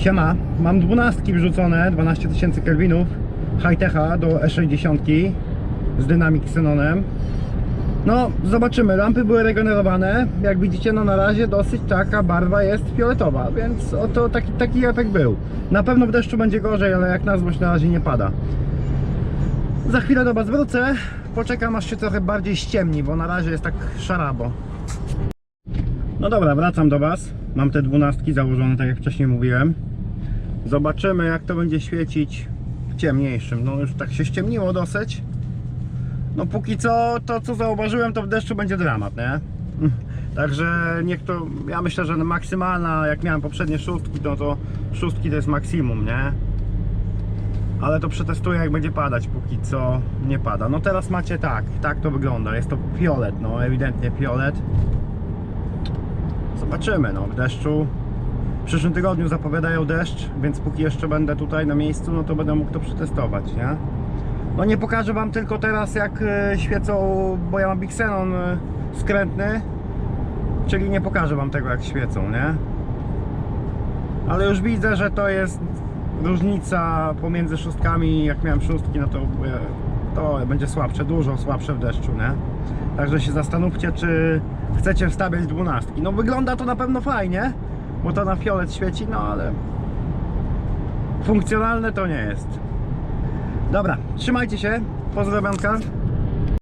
Siema, mam dwunastki wrzucone, 12 tysięcy kelwinów. Hightecha do E60 z Dynamic Xenonem. No, zobaczymy, lampy były regenerowane. Jak widzicie, no na razie dosyć taka barwa jest fioletowa Więc oto taki, taki efekt był. Na pewno w deszczu będzie gorzej, ale jak na złość na razie nie pada. Za chwilę do Was wrócę. Poczekam aż się trochę bardziej ściemni, bo na razie jest tak szarabo. No dobra, wracam do Was. Mam te dwunastki założone, tak jak wcześniej mówiłem. Zobaczymy, jak to będzie świecić w ciemniejszym. No już tak się ściemniło dosyć. No póki co, to co zauważyłem, to w deszczu będzie dramat, nie? Także niech to, ja myślę, że maksymalna, jak miałem poprzednie szóstki, no to szóstki to jest maksimum, nie? Ale to przetestuję, jak będzie padać, póki co nie pada. No teraz macie tak, tak to wygląda. Jest to fiolet, no ewidentnie fiolet. Zobaczymy, no w deszczu. Przyszłym tygodniu zapowiadają deszcz, więc póki jeszcze będę tutaj na miejscu, no to będę mógł to przetestować, nie? No nie pokażę Wam tylko teraz jak e, świecą, bo ja mam Big Xenon e, skrętny, czyli nie pokażę Wam tego jak świecą, nie? Ale już widzę, że to jest różnica pomiędzy szóstkami, jak miałem szóstki, no to e, to będzie słabsze, dużo słabsze w deszczu, nie? Także się zastanówcie, czy chcecie wstawiać dwunastki. No wygląda to na pewno fajnie, bo to na fiolet świeci, no ale funkcjonalne to nie jest. Dobra, trzymajcie się, pozdrowionka.